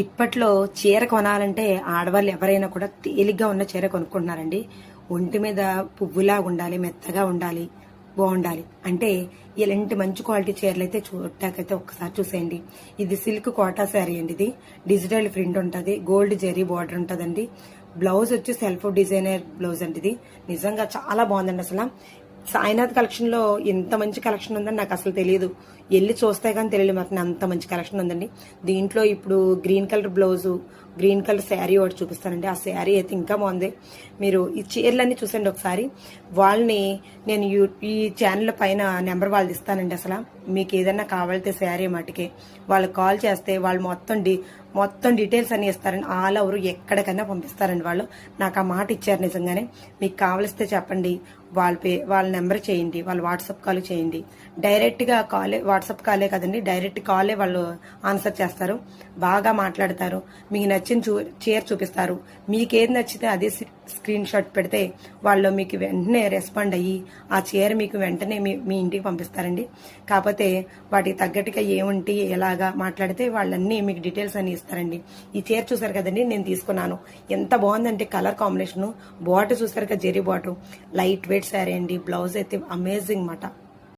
ఇప్పట్లో చీర కొనాలంటే ఆడవాళ్ళు ఎవరైనా కూడా తేలిగ్గా ఉన్న చీర కొనుక్కుంటున్నారండి. ఒంటి మీద పువ్వులా ఉండాలి మెత్తగా ఉండాలి బాగుండాలి. అంటే ఇలాంటి మంచి క్వాలిటీ చీరలు అయితే చూడటాకైతే ఒక్కసారి చూసేయండి. ఇది సిల్క్ కోటా శారీ అండి ఇది. డిజిటల్ ప్రింట్ ఉంటుంది గోల్డ్ జెరీ బార్డర్ ఉంటుందండి. బ్లౌజ్ వచ్చి సెల్ఫ్ డిజైనర్ బ్లౌజ్ అండి ఇది. నిజంగా చాలా బాగుందండి అసలు. సాయినాథ్ కలెక్షన్లో ఇంత ఎంత మంచి కలెక్షన్ ఉందని నాకు అసలు తెలియదు వెళ్ళి చూస్తే కానీ తెలియదు మాకు అంత మంచి కలెక్షన్ ఉందండి. దీంట్లో ఇప్పుడు green colour blouse green colour sari ఒకటి చూపిస్తానండి. ఆ శారీ అయితే ఇంకా బాగుంది. మీరు ఈ చీరలన్నీ చూసండి ఒకసారి. వాళ్ళని నేను యూ ఈ ఛానల్ పైన నెంబర్ వాళ్ళది ఇస్తానండి అసలు. మీకు ఏదైనా కావాలితే శారీ మటుకే. వాళ్ళకి కాల్ చేస్తే వాళ్ళు మొత్తం డి మొత్తం డీటెయిల్స్ అన్ని ఇస్తారండి. ఆల్ ఓవర్ ఎక్కడికైనా పంపిస్తారండి వాళ్ళు. నాకు ఆ మాట ఇచ్చారు నిజంగానే. మీకు కావలిస్తే చెప్పండి. వాళ్ళ పే వాళ్ళ నెంబర్ చేయండి. వాళ్ళు వాట్సాప్ కాల్ చేయండి. డైరెక్ట్గా కాలే వాట్సాప్ కాలే కదండి. డైరెక్ట్ కాలే వాళ్ళు ఆన్సర్ చేస్తారు. బాగా మాట్లాడతారు. మీకు నచ్చిన చూ చీర చూపిస్తారు. మీకు ఏది నచ్చితే అదే స్క్రీన్ షాట్ పెడితే వాళ్ళు మీకు వెంటనే రెస్పాండ్ అయ్యి ఆ చీర మీకు వెంటనే మీ మీ ఇంటికి పంపిస్తారండి. కాకపోతే వాటికి తగ్గట్టుగా ఏముంటి ఎలాగా మాట్లాడితే వాళ్ళన్నీ మీకు డీటెయిల్స్ అన్ని ఇస్తారండి ఈ చీర చూసారు కదండి నేను తీసుకున్నాను. ఎంత బాగుందంటే కలర్ కాంబినేషన్. బాటిల్ చూసారు కదా zari border light weight sari అండి బ్లౌజ్ అయితే అమేజింగ్ మాట.